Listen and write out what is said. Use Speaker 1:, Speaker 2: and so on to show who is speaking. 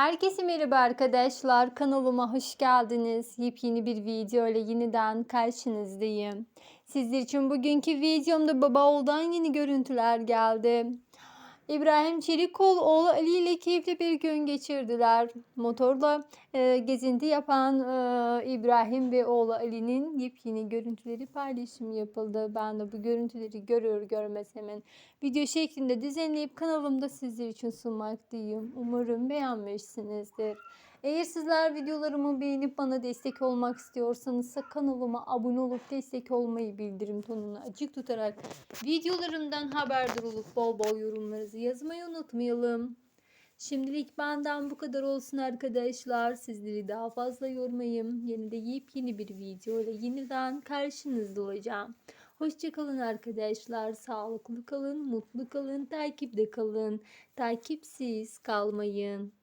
Speaker 1: Herkese merhaba arkadaşlar. Kanalıma hoş geldiniz. Yepyeni bir video ile yeniden karşınızdayım. Sizler için bugünkü videomda baba oğuldan yeni görüntüler geldi. İbrahim Çelikol oğlu Ali ile keyifli bir gün geçirdiler. Motorla e, gezinti yapan e, İbrahim ve oğlu Ali'nin yepyeni görüntüleri paylaşım yapıldı. Ben de bu görüntüleri görür görmez hemen video şeklinde düzenleyip kanalımda sizler için sunmaktayım. Umarım beğenmişsinizdir. Eğer sizler videolarımı beğenip bana destek olmak istiyorsanız kanalıma abone olup destek olmayı bildirim tonunu açık tutarak videolarımdan haberdar olup bol bol yorumlarınızı yazmayı unutmayalım. Şimdilik benden bu kadar olsun arkadaşlar. Sizleri daha fazla yormayayım. Yeni de yepyeni bir video ile yeniden karşınızda olacağım. Hoşçakalın arkadaşlar. Sağlıklı kalın, mutlu kalın, takipte kalın. Takipsiz kalmayın.